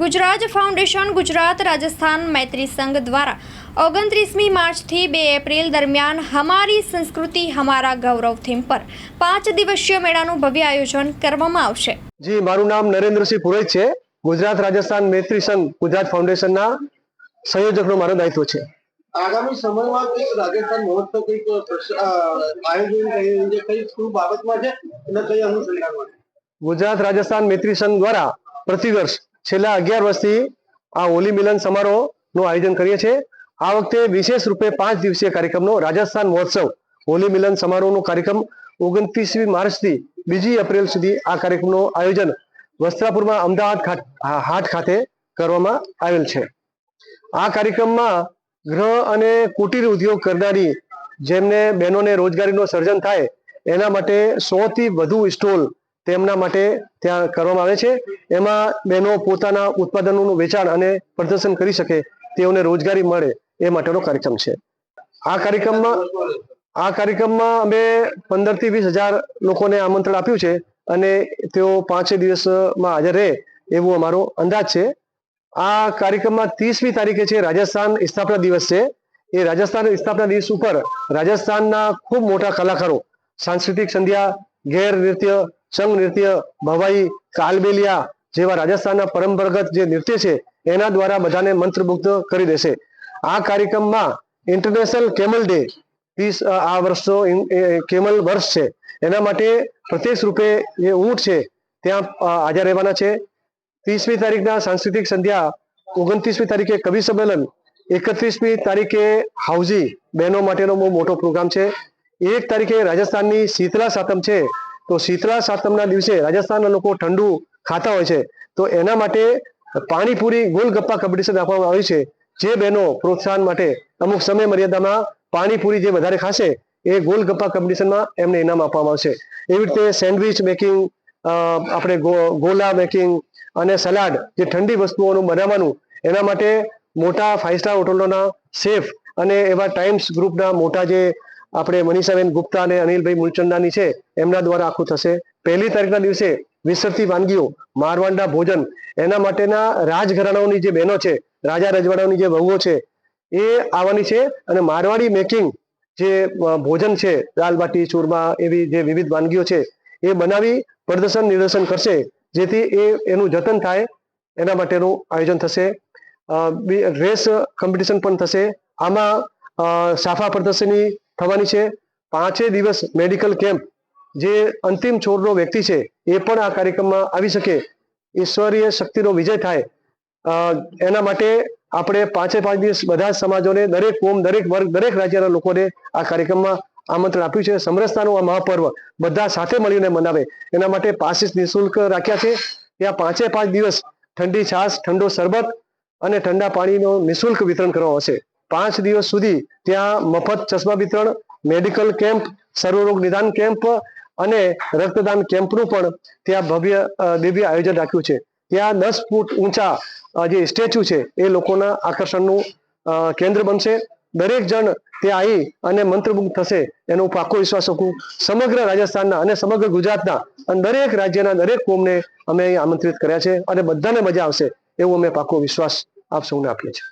Gujarat foundation Gujarat Rajasthan Maitri Sangh દ્વારા ઓગણત્રીસમી માર્ચથી બે એપ્રિલ દરમિયાન હમારી સંસ્કૃતિ હમારા ગૌરવ થીમ પર પાંચ દિવસીય મેળાનું ભવ્ય આયોજન કરવામાં આવશે. જી મારું નામ નરેન્દ્રસિંહ પુરોહિત છે. ગુજરાત રાજસ્થાન મૈત્રી સંઘ ગુજરાત ફાઉન્ડેશનના સંયોજકનો મારો દાયિત્વ છે. આગામી સમયમાં કંઈક રાજસ્થાન મહોત્સવ કંઈક આયોજન છે કઈ શું બાબતમાં છે? અને કઈ અનુસંધાનમાં ગુજરાત રાજસ્થાન મૈત્રી સંઘ દ્વારા પ્રતિવર્ષ છેલ્લા અગિયાર વર્ષથી આ હોલી મિલન સમારોહનું આયોજન કરીએ છીએ. આ વખતે વિશેષ રૂપે પાંચ દિવસીય કાર્યક્રમનો રાજસ્થાન મહોત્સવ હોલી મિલન સમારોહનો કાર્યક્રમ ઓગણત્રીસમી માર્ચથી બીજી એપ્રિલ સુધી આ કાર્યક્રમનું આયોજન વસ્ત્રાપુરમાં અમદાવાદ હાટ ખાતે કરવામાં આવેલ છે. આ કાર્યક્રમમાં ગ્રહ અને કુટીર ઉદ્યોગ કરનારી જેમને બહેનોને રોજગારીનો સર્જન થાય એના માટે સો થી વધુ સ્ટોલ તેમના માટે ત્યાં કરવામાં આવે છે. એમાં બહેનો પોતાના ઉત્પાદનોનું વેચાણ અને પ્રદર્શન કરી શકે, તેઓને રોજગારી મળે એ માટેનો કાર્યક્રમ છે. આ કાર્યક્રમમાં આ કાર્યક્રમમાં અમે પંદરથી વીસ હજાર લોકોને આમંત્રણ આપ્યું છે અને તેઓ પાંચે દિવસમાં હાજર રહે એવું અમારો અંદાજ છે. આ કાર્યક્રમમાં ત્રીસમી તારીખે છે રાજસ્થાન સ્થાપના દિવસ છે. એ રાજસ્થાન સ્થાપના દિવસ ઉપર રાજસ્થાનના ખૂબ મોટા કલાકારો, સાંસ્કૃતિક સંધ્યા ગેર નૃત્ય સંઘ નૃત્ય ભવાઈ કાલબેલિયા જેવા રાજસ્થાનના પરંપરાગત જે નૃત્ય છે, એના દ્વારા બધાને મંત્રમુગ્ધ કરી દેશે. આ કાર્યક્રમમાં ઇન્ટરનેશનલ કેમલ ડે ત્રીસ આ વર્ષનો કેમલ વર્ષ છે. એના માટે પ્રત્યક્ષ રૂપે જે ઊંટ છે, ત્યાં હાજર રહેવાના છે. ત્રીસમી તારીખના સાંસ્કૃતિક સંધ્યા, ઓગણત્રીસમી તારીખે કવિ સંમેલન, એકત્રીસમી તારીખે હાઉઝી બહેનો માટેનો બહુ મોટો પ્રોગ્રામ છે. એક તારીખે રાજસ્થાનની શીતલા સાતમ છે. તો શીતળા સાતમના દિવસે રાજસ્થાનના લોકો ઠંડુ ખાતા હોય છે. તો એના માટે પાણીપુરી ગોલગપ્પા કોમ્પિટિશન રાખવામાં આવી છે. જે બહેનો પ્રોત્સાહન માટે અમુક સમય મર્યાદામાં પાણીપુરી જે વધારે ખાશે એ ગોલગપ્પા કોમ્પિટિશનમાં એમને ઇનામ આપવામાં આવશે. એવી રીતે સેન્ડવિચ મેકિંગ આપણે ગોલા મેકિંગ અને સલાડ જે ઠંડી વસ્તુઓનું બનાવવાનું, એના માટે મોટા ફાઇવ સ્ટાર હોટલોના શેફ અને એવા ટાઈમ્સ ગ્રુપના મોટા જે આપણે મનીષાબેન ગુપ્તા અને અનિલભાઈ મૂલચંદાની છે, એમના દ્વારા આખું થશે. પહેલી તારીખના દિવસે વિસરતી વાનગીઓ, મારવાંડા ભોજન, એના માટેના રાજઘરાણાઓની જે બહેનો છે, રાજા રજવાડાઓની જે વહુઓ છે, એ આવવાની છે અને મારવાડી મેકિંગ જે ભોજન છે, દાલ બાટી, ચૂરમા એવી જે વિવિધ વાનગીઓ છે, એ બનાવી પ્રદર્શન નિદર્શન કરશે, જેથી એ, એનું જતન થાય, એના માટેનું આયોજન થશે. રેસ કોમ્પિટિશન પણ થશે. આમાં સાફા પ્રદર્શની થવાની છે. પાંચે દિવસ મેડિકલ કેમ્પ, જે અંતિમ છોડનો વ્યક્તિ છે, એ પણ આ કાર્યક્રમમાં આવી શકે. ઈશ્વરીય શક્તિનો વિજય થાય. એના માટે આપણે પાંચે પાંચ દિવસ બધા સમાજોને, દરેક કોમ, દરેક વર્ગ, દરેક રાજ્યના લોકોને આ કાર્યક્રમમાં આમંત્રણ આપ્યું છે. સમરસતાનું આ મહાપર્વ બધા સાથે મળીને મનાવે. એના માટે પાસીસ નિઃશુલ્ક રાખ્યા છે. ત્યાં પાંચે પાંચ દિવસ ઠંડી છાશ, ઠંડો શરબત અને ઠંડા પાણીનું નિઃશુલ્ક વિતરણ કરવામાં આવશે. પાંચ દિવસ સુધી ત્યાં મફત ચશ્મા વિતરણ મેડિકલ કેમ્પ સર્વરોગ નિદાન કેમ્પ અને રક્તદાન કેમ્પનું પણ ત્યાં ભવ્ય દિવ્ય આયોજન રાખ્યું છે. ત્યાં દસ ફૂટ ઊંચા જે સ્ટેચ્યુ છે, એ લોકોના આકર્ષણનું કેન્દ્ર બનશે. દરેક જણ ત્યાં આવી અને મંત્રમુગ્ધ થશે, એનો હું પાકો વિશ્વાસ રાખું. સમગ્ર રાજસ્થાનના અને સમગ્ર ગુજરાતના અને દરેક રાજ્યના દરેક કોમને અમે અહીં આમંત્રિત કર્યા છે અને બધાને મજા આવશે, એવું અમે પાકો વિશ્વાસ આપ સૌને આપીએ છીએ.